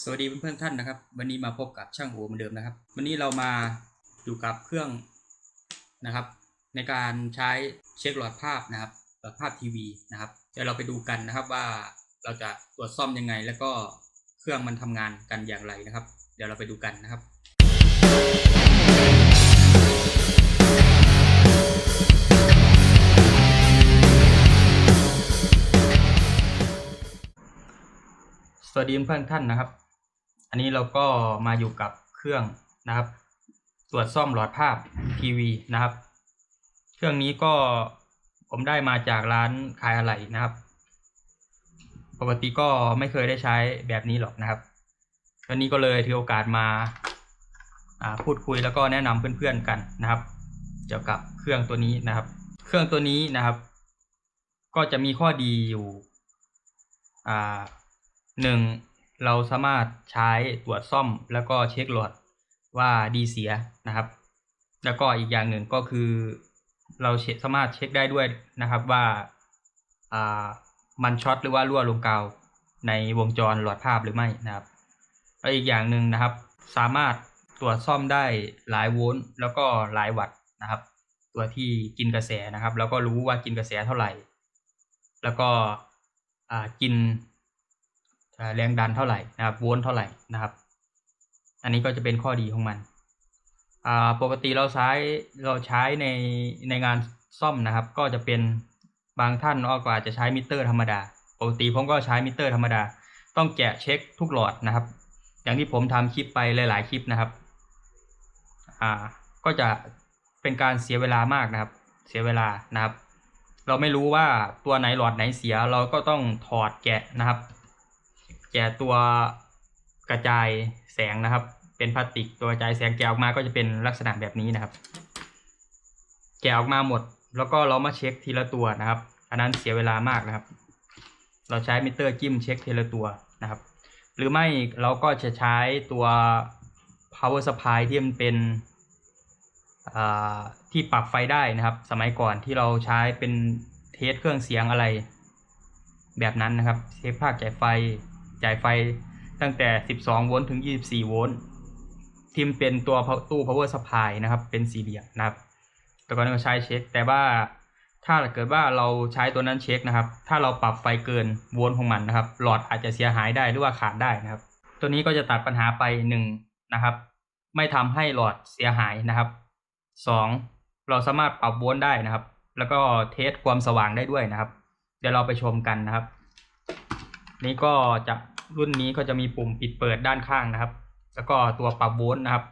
สวัสดีเพื่อนๆท่านนะครับ วันนี้มาพบกับช่างโอเหมือนเดิมนะครับ วันนี้เรามาอยู่กับเครื่องนะครับ ในการใช้เช็คหลอดภาพนะครับหลอดภาพทีวีนะครับเดี๋ยวเราไปดูกันนะครับว่าเราจะตรวจซ่อมยังไง แล้วก็เครื่องมันทำงานกันอย่างไรนะครับ เดี๋ยวเราไปดูกันนะครับสวัสดีเพื่อนท่านนะครับ อันนี้เราก็มาอยู่กับเครื่องนะครับ ตรวจซ่อมหลอดภาพทีวีนะครับ เครื่องนี้ก็ผมได้มาจากร้านขายอะไหล่นะครับ ปกติก็ไม่เคยได้ใช้แบบนี้หรอกนะครับวันนี้ก็เลยถือโอกาสมาอ่าพูดคุยแล้วก็แนะนำเพื่อนๆกันนะครับ เกี่ยวกับเครื่องตัวนี้นะครับ เครื่องตัวนี้นะครับ ก็จะมีข้อดีอยู่อ่าหนึ่ง เราสามารถใช้ตรวจซ่อมแล้วก็เช็คหลอดว่าดีเสียนะครับ แล้วก็อีกอย่างหนึ่งก็คือ เราเช็คสามารถเช็คได้ด้วยนะครับว่าอ่ามันช็อตหรือว่ารั่วลงกาวในวงจรหลอดภาพหรือไม่นะครับแล้วอีกอย่างหนึ่งนะครับ สามารถตรวจซ่อมได้หลายโวลต์แล้วก็หลายวัตต์นะครับ ตัวที่กินกระแสนะครับ แล้วก็รู้ว่ากินกระแสเท่าไหร่ แล้วก็อ่ากิน แรงดันเท่าไหร่นะครับโวลต์เท่าไหร่นะครับ อันนี้ก็จะเป็นข้อดีของมันอ่าปกติเราใช้เราใช้ในในงานซ่อมนะครับ ก็จะเป็นบางท่านก็อาจจะใช้มิเตอร์ธรรมดา ปกติผมก็ใช้มิเตอร์ธรรมดา ต้องแกะเช็คทุกหลอดนะครับ อย่างที่ผมทำคลิปไปหลาย ๆ คลิปนะครับ อ่า ก็จะเป็นการเสียเวลามากนะครับ เสียเวลานะครับ เราไม่รู้ว่าตัวไหนหลอดไหนเสียเราก็ต้องถอดแกะนะครับ แกะตัวกระจายแสงนะครับ เป็นพลาสติกตัวกระจายแสงแกะออกมาก็จะเป็นลักษณะแบบนี้นะครับ แกะออกมาหมด แล้วก็เรามาเช็คทีละตัวนะครับ อันนั้นเสียเวลามากนะครับ เราใช้มิเตอร์จิ้มเช็คทีละตัวนะครับ หรือไม่เราก็จะใช้ตัว power supply ที่มันเป็นที่ปรับไฟได้นะครับ สมัยก่อนที่เราใช้เป็นเทสเครื่องเสียงอะไร แบบนั้นนะครับเทสภาคจ่ายไฟ จ่ายไฟตั้งแต่ 12 โวลต์ถึง 24 โวลต์ที่มันเป็นตัวตู้ power supply นะครับ เป็นสี่เหลี่ยมนะครับ แต่ก่อนเราใช้เช็ค แต่ว่าถ้าเกิดว่าเราใช้ตัวนั้นเช็คนะครับ ถ้าเราปรับไฟเกินโวลต์ของมันนะครับ หลอดอาจจะเสียหายได้หรือว่าขาดได้นะครับ ตัวนี้ก็จะตัดปัญหาไปหนึ่งนะครับ ไม่ทำให้หลอดเสียหายนะครับสองเราสามารถปรับโวลต์ได้นะครับ แล้วก็เทสความสว่างได้ด้วยนะครับ เดี๋ยวเราไปชมกันนะครับ นี่ก็จะ รุ่นนี้ก็จะมีปุ่มปิดเปิดด้านข้างนะครับ แล้วก็ตัวปรับโวลต์นะครับ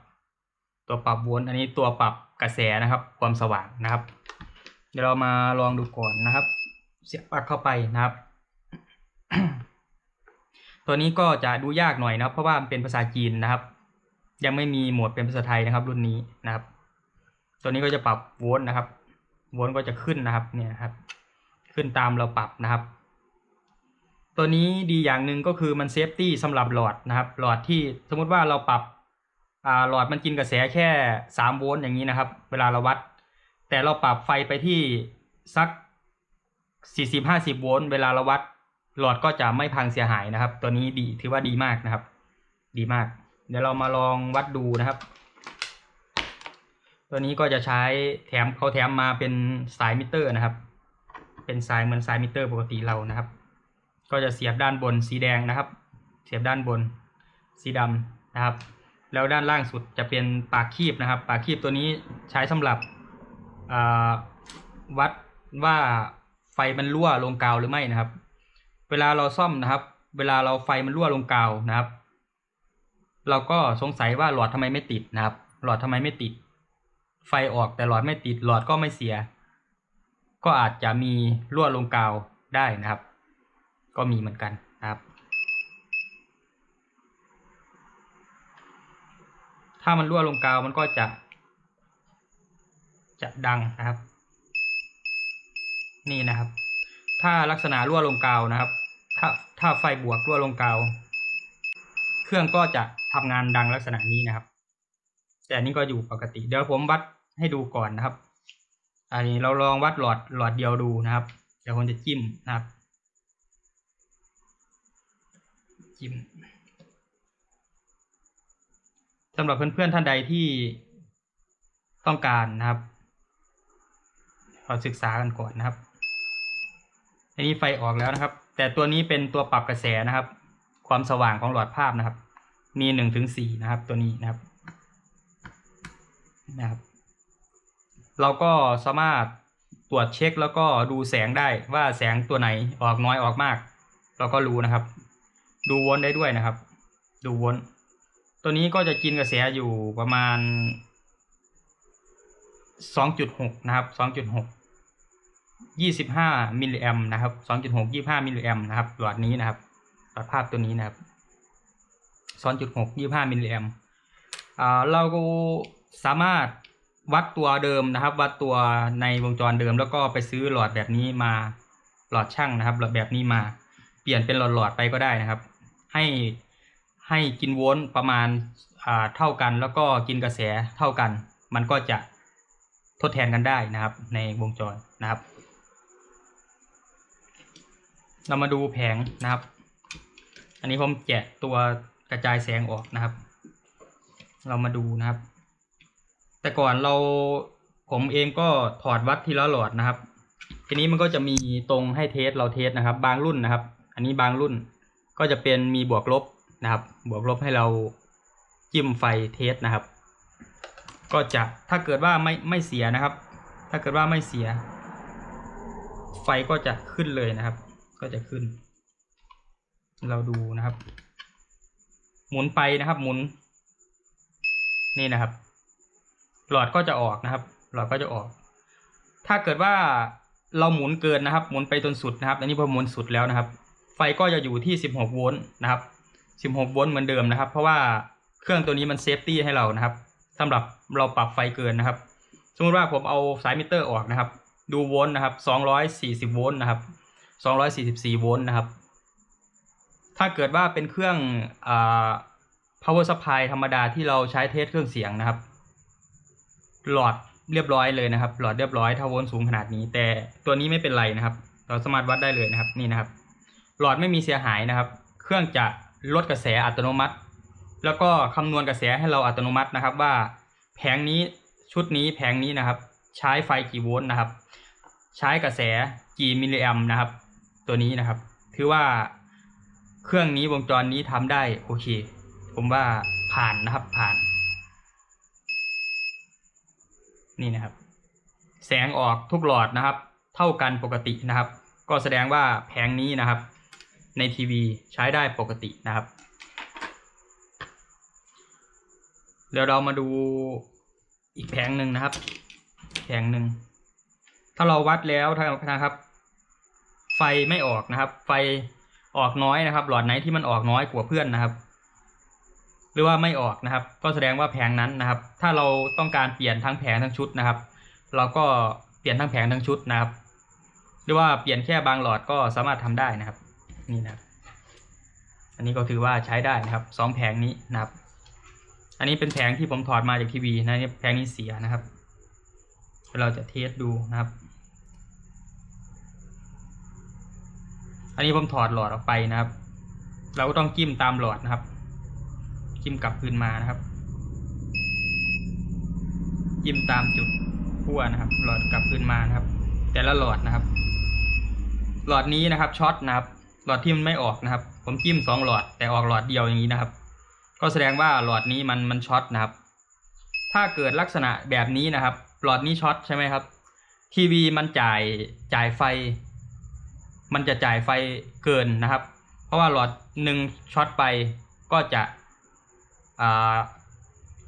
ตัวปรับโวลต์อันนี้ตัวปรับกระแสนะครับ ความสว่างนะครับ เดี๋ยวเรามาลองดูก่อนนะครับ เสียบปลั๊กเข้าไปนะครับ ตัวนี้ก็จะดูยากหน่อยนะครับ เพราะว่ามันเป็นภาษาจีนนะครับ ยังไม่มีโหมดเป็นภาษาไทยนะครับ รุ่นนี้นะครับ ตัวนี้ก็จะปรับโวลต์นะครับ โวลต์ก็จะขึ้นนะครับ เนี่ยครับ ขึ้นตามเราปรับนะครับ ตัวนี้ดีอย่างหนึ่งก็คือมันเซฟตี้สำหรับหลอดนะครับ หลอดที่สมมติว่าเราปรับอ่าหลอดมันกินกระแสแค่สามโวลต์อย่างนี้นะครับ เวลาเราวัด แต่เราปรับไฟไปที่สักสี่สิบห้าสิบโวลต์เวลาเราวัด หลอดก็จะไม่พังเสียหายนะครับ ตัวนี้ดีถือว่าดีมากนะครับ ดีมาก เดี๋ยวเรามาลองวัดดูนะครับ ตัวนี้ก็จะใช้แถมเขาแถมมาเป็นสายมิเตอร์นะครับ เป็นสายเหมือนสายมิเตอร์ปกติเรานะครับ ก็จะเสียบด้านบนสีแดงนะครับ เสียบด้านบนสีดำนะครับ แล้วด้านล่างสุดจะเป็นปากคีบนะครับ ปากคีบตัวนี้ใช้สำหรับวัดว่าไฟมันรั่วลงกาวหรือไม่นะครับ เวลาเราซ่อมนะครับ เวลาเราไฟมันรั่วลงกาวนะครับ เราก็สงสัยว่าหลอดทำไมไม่ติดนะครับ หลอดทำไมไม่ติด ไฟออกแต่หลอดไม่ติด หลอดก็ไม่เสีย ก็อาจจะมีรั่วลงกาวได้นะครับ ก็มีเหมือนกันนะครับ ถ้ามันรั่วลงกาวมันก็จะ จะดังนะครับ นี่นะครับ ถ้าลักษณะรั่วลงกาวนะครับ ถ้าถ้าไฟบวกรั่วลงกาว เครื่องก็จะทำงานดังลักษณะนี้นะครับ แต่นนี้ก็อยู่ปกติ เดี๋ยวผมวัดให้ดูก่อนนะครับ อันนี้เราลองวัดหลอดหลอดเดียวดูนะครับ เดี๋ยวผมจะจิ้มนะครับ จิ้มสำหรับเพื่อนๆท่านใดที่ต้องการนะครับเราศึกษากันก่อนนะครับ อันนี้ไฟออกแล้วนะครับ แต่ตัวนี้เป็นตัวปรับกระแสนะครับ ความสว่างของหลอดภาพนะครับ มีหนึ่งถึงสี่นะครับ ตัวนี้นะครับนะครับ เราก็สามารถตรวจเช็คแล้วก็ดูแสงได้ว่าแสงตัวไหนออกน้อยออกมาก เราก็รู้นะครับ ดูวนได้ด้วยนะครับ ดูวนตัวนี้ก็จะกินกระแสอยู่ประมาณสองจุดหกนะครับสองจุดหกยี่สิบห้ามิลลิแอมนะครับสองจุดหกยี่ห้ามิลลิแอมนะครับหลอดนี้นะครับหลอดภาพตัวนี้นะครับสองจุดหกยี่ห้ามิลลิแอมอ่าเราก็สามารถวัดตัวเดิมนะครับ วัดตัวในวงจรเดิม แล้วก็ไปซื้อหลอดแบบนี้มาหลอดช่างนะครับหลอดแบบนี้มา เปลี่ยนเป็นหลอดๆไปก็ได้นะครับ ให้ให้กินโวลต์ประมาณอ่าเท่ากัน แล้วก็กินกระแสเท่ากัน มันก็จะทดแทนกันได้นะครับ ในวงจรนะครับ เรามาดูแผงนะครับ อันนี้ผมแกะตัวกระจายแสงออกนะครับ เรามาดูนะครับ แต่ก่อนเราผมเองก็ถอดวัดทีละหลอดนะครับ ทีนี้มันก็จะมีตรงให้เทสเราเทสนะครับ บางรุ่นนะครับ อันนี้บางรุ่น ก็จะเป็นมีบวกลบนะครับ บวกลบให้เราจิ้มไฟเทสนะครับ ก็จะถ้าเกิดว่าไม่ไม่เสียนะครับ ถ้าเกิดว่าไม่เสีย ไฟก็จะขึ้นเลยนะครับ ก็จะขึ้น เราดูนะครับ หมุนไปนะครับ หมุน นี่นะครับ หลอดก็จะออกนะครับ หลอดก็จะออก ถ้าเกิดว่าเราหมุนเกินนะครับ หมุนไปจนสุดนะครับ อันนี้พอหมุนสุดแล้วนะครับ ฟก็จะอยู่ที่ 16 โวลต์นะครับ 16 โวลต์เหมือนเดิมนะครับ เพราะว่าเครื่องตัวนี้มันเซฟตี้ให้เรานะครับสำหรับเราปรับไฟเกินนะครับ สมมติว่าผมเอาสายมิเตอร์ออกนะครับ ดูโวลต์นะครับ 240 โวลต์นะครับ 244 โวลต์นะครับ ถ้าเกิดว่าเป็นเครื่องอ่า power supply ธรรมดาที่เราใช้เทสเครื่องเสียงนะครับ หลอดเรียบร้อยเลยนะครับ หลอดเรียบร้อยถ้าโวลต์สูงขนาดนี้ แต่ตัวนี้ไม่เป็นไรนะครับ เราสามารถวัดได้เลยนะครับ นี่นะครับ หลอดไม่มีเสียหายนะครับ เครื่องจะลดกระแสอัตโนมัติ แล้วก็คำนวณกระแสให้เราอัตโนมัตินะครับ ว่าแผงนี้ชุดนี้แผงนี้นะครับ ใช้ไฟกี่โวลต์นะครับ ใช้กระแสกี่มิลลิแอมนะครับ ตัวนี้นะครับ ถือว่าเครื่องนี้วงจรนี้ทำได้โอเค ผมว่าผ่านนะครับผ่าน นี่นะครับ แสงออกทุกหลอดนะครับ เท่ากันปกตินะครับ ก็แสดงว่าแผงนี้นะครับ ในทีวีใช้ได้ปกตินะครับ เดี๋ยวเรามาดูอีกแผงหนึ่งนะครับ แผงหนึ่ง ถ้าเราวัดแล้วนะครับ ไฟไม่ออกนะครับ ไฟออกน้อยนะครับ หลอดไหนที่มันออกน้อยกว่าเพื่อนนะครับ หรือว่าไม่ออกนะครับ ก็แสดงว่าแผงนั้นนะครับ ถ้าเราต้องการเปลี่ยนทั้งแผงทั้งชุดนะครับ เราก็เปลี่ยนทั้งแผงทั้งชุดนะครับ หรือว่าเปลี่ยนแค่บางหลอดก็สามารถทำได้นะครับ นี่นะอันนี้ก็ถือว่าใช้ได้นะครับสองแผงนี้นะครับ อันนี้เป็นแผงที่ผมถอดมาจากทีวีนะนี่แผงนี้เสียนะครับ เราจะเทสดูนะครับ อันนี้ผมถอดหลอดออกไปนะครับ เราก็ต้องจิ้มตามหลอดนะครับ จิ้มกลับคืนมานะครับ จิ้มตามจุดขั้วนะครับ หลอดกลับคืนมานะครับ แต่ละหลอดนะครับ หลอดนี้นะครับช็อตนะครับ หลอดที่มันไม่ออกนะครับ ผมจิ้มสองหลอดแต่ออกหลอดเดียวอย่างนี้นะครับ ก็แสดงว่าหลอดนี้มันมันช็อตนะครับ ถ้าเกิดลักษณะแบบนี้นะครับ หลอดนี้ช็อตใช่ไหมครับ ทีวีมันจ่ายจ่ายไฟ มันจะจ่ายไฟเกินนะครับ เพราะว่าหลอดหนึ่งช็อตไปก็จะ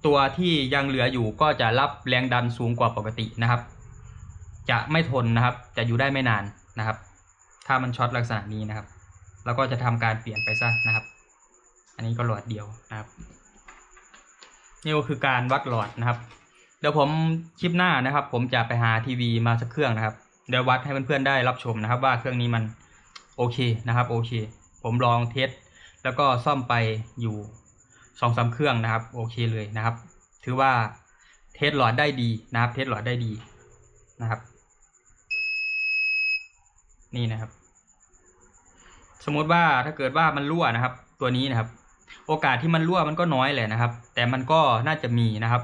ตัวที่ยังเหลืออยู่ก็จะรับแรงดันสูงกว่าปกตินะครับ จะไม่ทนนะครับ จะอยู่ได้ไม่นานนะครับ ถ้ามันช็อตลักษณะนี้นะครับ แล้วก็จะทำการเปลี่ยนไปซะนะครับ อันนี้ก็หลอดเดียวนะครับ นี่ก็คือการวัดหลอดนะครับ เดี๋ยวผมคลิปหน้านะครับ ผมจะไปหาทีวีมาสักเครื่องนะครับ เดี๋ยววัดให้เพื่อนๆได้รับชมนะครับ ว่าเครื่องนี้มันโอเคนะครับโอเค ผมลองเทสแล้วก็ซ่อมไปอยู่สองสามเครื่องนะครับ โอเคเลยนะครับ ถือว่าเทสหลอดได้ดีนะครับ เทสหลอดได้ดีนะครับ นี่นะครับ สมมติว่าถ้าเกิดว่ามันรั่วนะครับ ตัวนี้นะครับ โอกาสที่มันรั่วมันก็น้อยแหละนะครับ แต่มันก็น่าจะมีนะครับ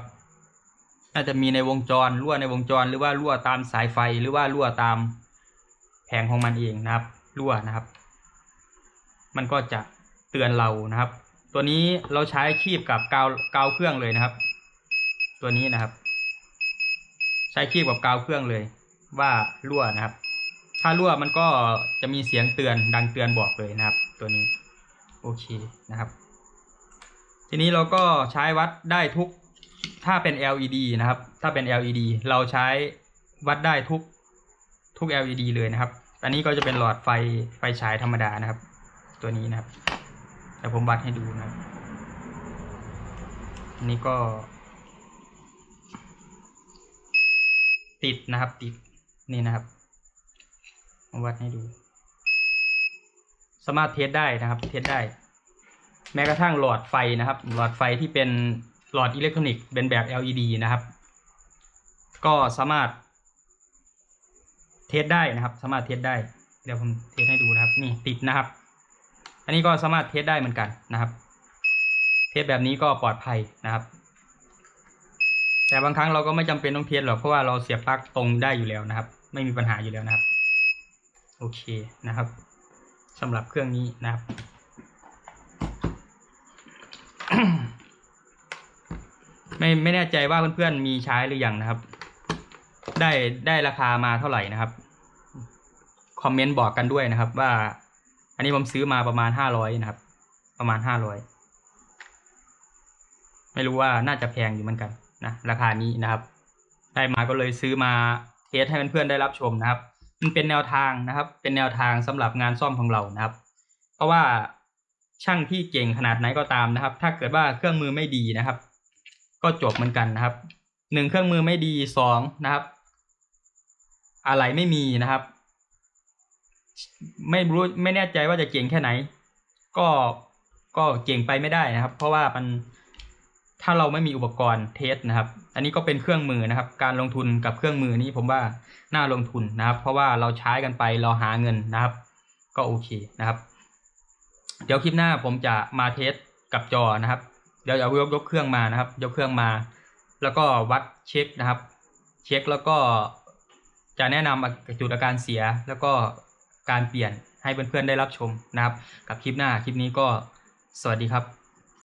น่าจะมีในวงจรรั่วในวงจรหรือว่ารั่วตามสายไฟหรือว่ารั่วตามแผงของมันเองนะครับ รั่วนะครับ มันก็จะเตือนเรานะครับ ตัวนี้เราใช้คีบกับกาวกาวเครื่องเลยนะครับ ตัวนี้นะครับ ใช้คีบกับกาวเครื่องเลย ว่ารั่วนะครับ ถ้ารั่วมันก็จะมีเสียงเตือนดังเตือนบอกเลยนะครับ ตัวนี้โอเคนะครับ ทีนี้เราก็ใช้วัดได้ทุกถ้าเป็น LED นะครับ ถ้าเป็น LED เราใช้วัดได้ทุกทุก LED เลยนะครับ อันนี้ก็จะเป็นหลอดไฟไฟฉายธรรมดานะครับ ตัวนี้นะครับเดี๋ยวผมวัดให้ดูนะครับ อันนี้ก็ ติดนะครับติดนี่นะครับ มาวัดให้ดู สามารถเทสได้นะครับ เทสได้ แม้กระทั่งหลอดไฟนะครับ หลอดไฟที่เป็นหลอดอิเล็กทรอนิกส์เป็นแบบ LED นะครับ ก็สามารถ เทสได้นะครับ สามารถเทสได้ เดี๋ยวผมเทสให้ดูนะครับ นี่ติดนะครับ อันนี้ก็สามารถเทสได้เหมือนกันนะครับ เทสแบบนี้ก็ปลอดภัยนะครับ แต่บางครั้งเราก็ไม่จำเป็นต้องเทสหรอกเพราะว่าเราเสียบปลั๊กตรงได้อยู่แล้วนะครับ ไม่มีปัญหาอยู่แล้วนะครับ โอเคนะครับสำหรับเครื่องนี้นะครับ ไม่ไม่แน่ใจว่าเพื่อนๆมีใช้หรือยังนะครับ ได้ได้ราคามาเท่าไหร่นะครับคอมเมนต์บอกกันด้วยนะครับว่า อันนี้ผมซื้อมาประมาณห้าร้อยนะครับ ประมาณห้าร้อยไม่รู้ว่าน่าจะแพงอยู่เหมือนกันนะราคานี้นะครับ ได้มาก็เลยซื้อมาเทสให้เพื่อนๆได้รับชมนะครับ มันเป็นแนวทางนะครับ เป็นแนวทางสำหรับงานซ่อมของเรานะครับ เพราะว่าช่างที่เก่งขนาดไหนก็ตามนะครับ ถ้าเกิดว่าเครื่องมือไม่ดีนะครับ ก็จบเหมือนกันนะครับหนึ่งเครื่องมือไม่ดีสองนะครับ อะไรไม่มีนะครับ ไม่รู้ไม่แน่ใจว่าจะเก่งแค่ไหน ก็ก็เก่งไปไม่ได้นะครับ เพราะว่ามันถ้าเราไม่มีอุปกรณ์เทสนะครับ อันนี้ก็เป็นเครื่องมือนะครับ การลงทุนกับเครื่องมือนี้ผมว่าน่าลงทุนนะครับ เพราะว่าเราใช้กันไปเราหาเงินนะครับ ก็โอเคนะครับ เดี๋ยวคลิปหน้าผมจะมาเทสกับจอนะครับ เดี๋ยวเอายกยกเครื่องมานะครับ ยกเครื่องมา แล้วก็วัดเช็คนะครับ เช็คแล้วก็จะแนะนำจุดอาการเสียแล้วก็การเปลี่ยนให้เพื่อนๆได้รับชมนะครับ กับคลิปหน้าคลิปนี้ก็สวัสดีครับ